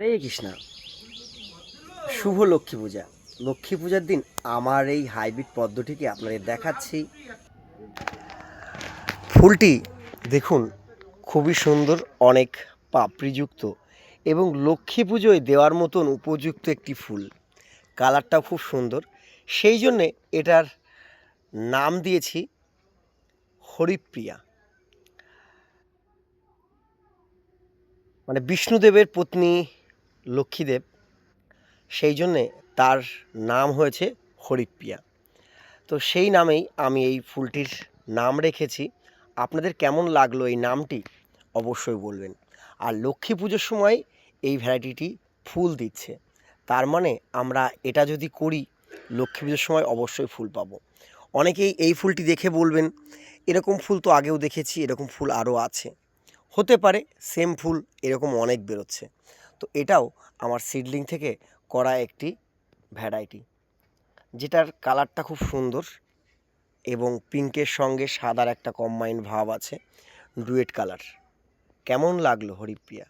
হরে কৃষ্ণ। শুভ লক্ষ্মী পূজা। লক্ষ্মী পূজার দিন আমার এই হাইব্রিড পদ্মটিকে আপনাদের দেখাচ্ছি। ফুলটি দেখুন, খুবই সুন্দর, অনেক পাপড়িযুক্ত এবং লক্ষ্মী পুজোয় দেওয়ার মতন উপযুক্ত একটি ফুল। কালারটাও খুব সুন্দর। সেই জন্যে এটার নাম দিয়েছি হরিপ্রিয়া। মানে বিষ্ণুদেবের পত্নী লক্ষ্মীদেব। সেই জন্যে তার নাম হয়েছে হরিপ্রিয়া। তো সেই নামেই আমি এই ফুলটির নাম রেখেছি। আপনাদের কেমন লাগল এই নামটি অবশ্যই বলবেন। আর লক্ষ্মী পুজোর সময় এই ভ্যারাইটিটি ফুল দিচ্ছে। তার মানে আমরা এটা যদি করি, লক্ষ্মী পুজোর সময় অবশ্যই ফুল পাবো। অনেকেই এই ফুলটি দেখে বলবেন, এরকম ফুল তো আগেও দেখেছি, এরকম ফুল আরও আছে। হতে পারে সেম ফুল এরকম অনেক বেরোচ্ছে। তো এটাও আমার সিডলিং থেকে করা একটি ভ্যারাইটি। যেটার কালারটা খুব সুন্দর এবং পিঙ্কের সঙ্গে সাদার একটা কম্বাইন্ড ভাব আছে ডুয়েট কালার। কেমন লাগল হরিপ্রিয়া?